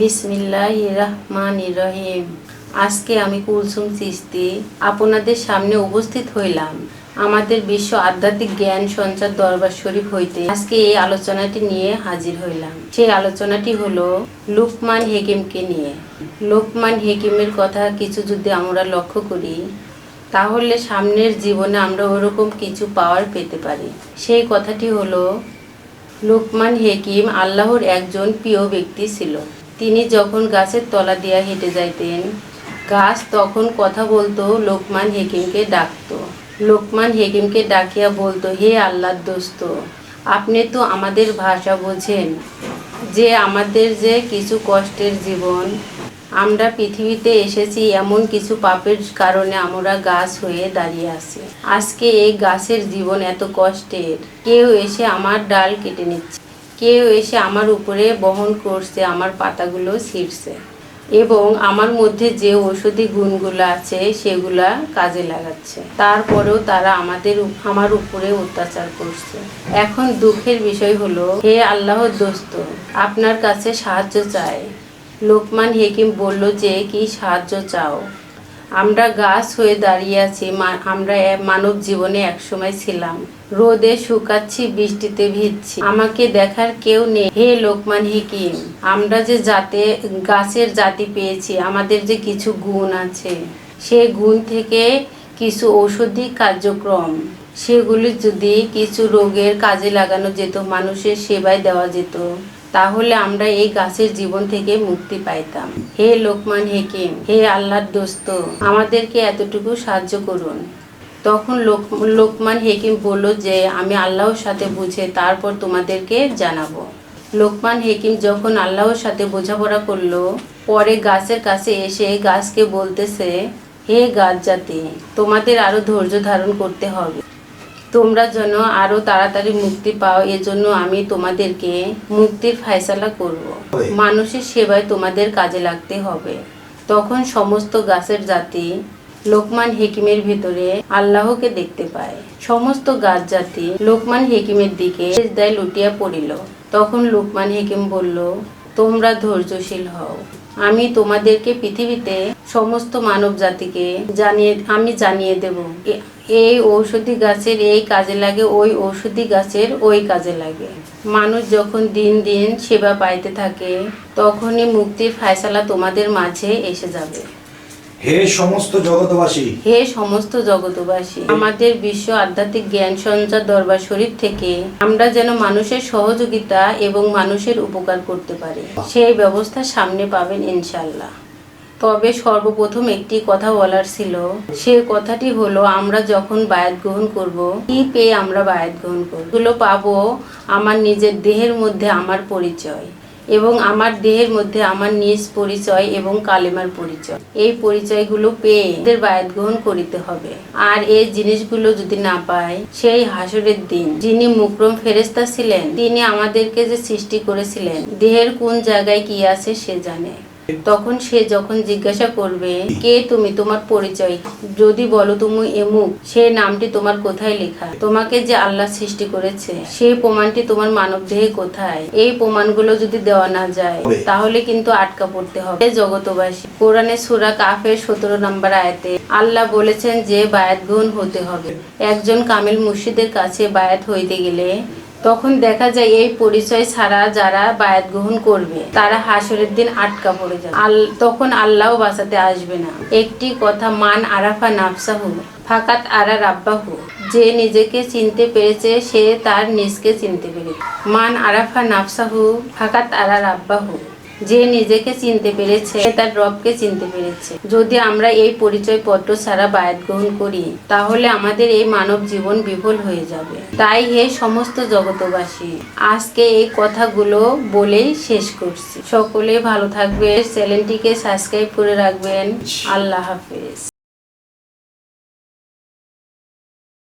বিসমিল্লাহ রহমান রহিম আজকে আমি কুলসুম চিস্তি আপনাদের সামনে উপস্থিত হইলাম। আমাদের বিশ্ব আধ্যাত্মিক জ্ঞান সঞ্চার দরবার শরীফ হইতে আজকে এই আলোচনাটি নিয়ে হাজির হইলাম। সেই আলোচনাটি হলো লুকমান হেকিমকে নিয়ে। লোকমান হেকিমের কথা কিছু যদি আমরা লক্ষ্য করি, তাহলে সামনের জীবনে আমরা ওরকম কিছু পাওয়ার পেতে পারি। সেই কথাটি হলো, লোকমান হেকিম আল্লাহর একজন প্রিয় ব্যক্তি ছিল। তিনি যখন গাছের তলা দিয়া হেঁটে যাইতেন, গাছ তখন কথা বলতো, লোকমান হেকিমকে ডাকতো। লোকমান হেকিমকে ডাকিয়া বলতো, হে আল্লাহর দোস্ত, আপনি তো আমাদের ভাষা বোঝেন। যে আমাদের যে কিছু কষ্টের জীবন, আমরা পৃথিবীতে এসেছি, এমন কিছু পাপের কারণে আমরা গাছ হয়ে দাঁড়িয়ে আছি। আজকে এই গাছের জীবন এত কষ্টের। কেউ এসে আমার ডাল কেটে নিচ্ছে। কেউ এসে আমার উপরে বহন করছে, আমার পাতাগুলো ছিঁড়ছে এবং আমার মধ্যে যে ঔষধি গুণগুলো আছে সেগুলা কাজে লাগাচ্ছে। তারপরেও তারা আমাদের আমার উপরে অত্যাচার করছে। এখন দুঃখের বিষয় হলো, হে আল্লাহর দোস্ত, আপনার কাছে সাহায্য চাই। লোকমান হেকিম বলল যে, কি সাহায্য চাও? আমরা গাছ হয়ে দাঁড়িয়ে আছি আমরা মানব জীবনে একসময় ছিলাম। রোদে শুকাচ্ছি, বৃষ্টিতে ভিজছি। আমাকে দেখার কেউ নেই। হে লোকমান হেকিম, আমরা যে জাতে, গাছের জাতি পেয়েছি, আমাদের যে কিছু গুণ আছে, সে গুণ থেকে কিছু ঔষধি কার্যক্রম, সেগুলি যদি কিছু রোগের কাজে লাগানো যেত, মানুষের সেবায় দেওয়া যেত। তাহলে আমরা এই গাছের জীবন থেকে মুক্তি পাইতাম। হে লোকমান হেকিম, হে আল্লাহর দোস্ত, আমাদেরকে এতটুকু সাহায্য করুন। তখন লোক, লোকমান হেকিম বলল যে, আমি আল্লাহর সাথে বুঝে তারপর তোমাদেরকে জানাব। লোকমান হেকিম যখন আল্লাহর সাথে বোঝাপড়া করল, পরে গাছের কাছে এসে গাছকে বলতেছে, হে গাছ জাতি, তোমাদের আরও ধৈর্য ধারণ করতে হবে। তোমরা যেন আরও তাড়াতাড়ি মুক্তি পাও এজন্য আমি তোমাদেরকে মুক্তির ফায়সালা করব। মানুষের সেবায় তোমাদের কাজে লাগতে হবে। তখন সমস্ত গাছের জাতি লোকমান হেকিমের ভেতরে আল্লাহকে দেখতে পায়। সমস্ত গাছ জাতি লোকমান হেকিমের দিকে লুটিয়া পড়িল। তখন লোকমান হেকিম বলল তোমরা ধৈর্যশীল হও। আমি তোমাদেরকে পৃথিবীতে সমস্ত মানব জাতিকে জানিয়ে, আমি জানিয়ে দেব। এই ঔষধি গাছের এই কাজে লাগে, ওই ঔষধি গাছের ওই কাজে লাগে। মানুষ যখন দিন দিন সেবা পাইতে থাকে, তখনই মুক্তির ফায়সালা তোমাদের মাঝে এসে যাবে। হে সমস্ত জগতবাসী হে সমস্ত জগতবাসী আমাদের বিশ্ব আধ্যাত্মিক জ্ঞান সঞ্চার দরবার শরীফ থেকে আমরা যেন মানুষের সহযোগিতা এবং মানুষের উপকার করতে পারি। সেই ব্যবস্থা সামনে পাবেন ইনশাল্লাহ তবে সর্বপ্রথম একটি কথা বলার ছিল, সে কথাটি হলো, আমরা যখন বায়াত গ্রহণ করব, কি পেয়ে আমরা বায়াত গ্রহণ করব? পাবো আমার নিজের দেহের মধ্যে আমার পরিচয়। এবং আমার দেহের মধ্যে আমার নিজ পরিচয় এবং কালেমার পরিচয়। এই পরিচয়গুলো পেয়ে এদের বায়াত গ্রহণ করিতে হবে। আর এই জিনিসগুলো যদি না পায়, সেই হাসরের দিন যিনি মুকরম ফেরেস্তা ছিলেন, তিনি আমাদেরকে যে সৃষ্টি করেছিলেন, দেহের কোন জায়গায় কি আছে সে জানে। তখন সে যখন জিজ্ঞাসা করবে কে তুমি? তোমার পরিচয়? যদি বলো তুমি এমুক সেই নামটি তোমার কোথায় লেখা? তোমাকে যে আল্লাহ সৃষ্টি করেছে সেই প্রমাণটি তোমার মানব দেহে কোথায়? এই প্রমাণগুলো যদি দেওয়া না যায় তাহলে কিন্তু আটকা পড়তে হবে। জগতবাসী কোরআনে সুরা কাফের সতেরো নম্বর আয়াতে আল্লাহ বলেছেন যে বায়াত গ্রহণ হতে হবে। একজন কামিল মুর্শিদের কাছে বায়াত হইতে গেলে তখন দেখা যায় এই পরিচয় ছাড়া যারা বায়াত গ্রহণ করবে, তারা হাসরের দিন আটকা পড়ে যাবে। আল- তখন আল্লাহ বাঁচাতে আসবে না। একটি কথা, মান আরাফা নাফসাহু, ফাকাত আরা রাব্বাহু, যে নিজেকে চিনতে পেরেছে, সে তার নিজকে চিনতে পেরেছে। মান আরাফা নাফসাহু, ফাকাত আরা রাব্বাহু। যে নিজেকে চিনতে পেরেছে তার রবকে চিনতে পেরেছে। যদি আমরা এই পরিচয় পত্র ছাড়া বায়াত গ্রহণ করি, তাহলে আমাদের এই মানব জীবন বিফল হয়ে যাবে। তাই হে সমস্ত জগতবাসী আজকে এই কথাগুলো বলেই শেষ করছি। সকলে ভালো থাকবে চ্যানেলটিকে সাবস্ক্রাইব করে রাখবেন। আল্লাহ হাফেজ।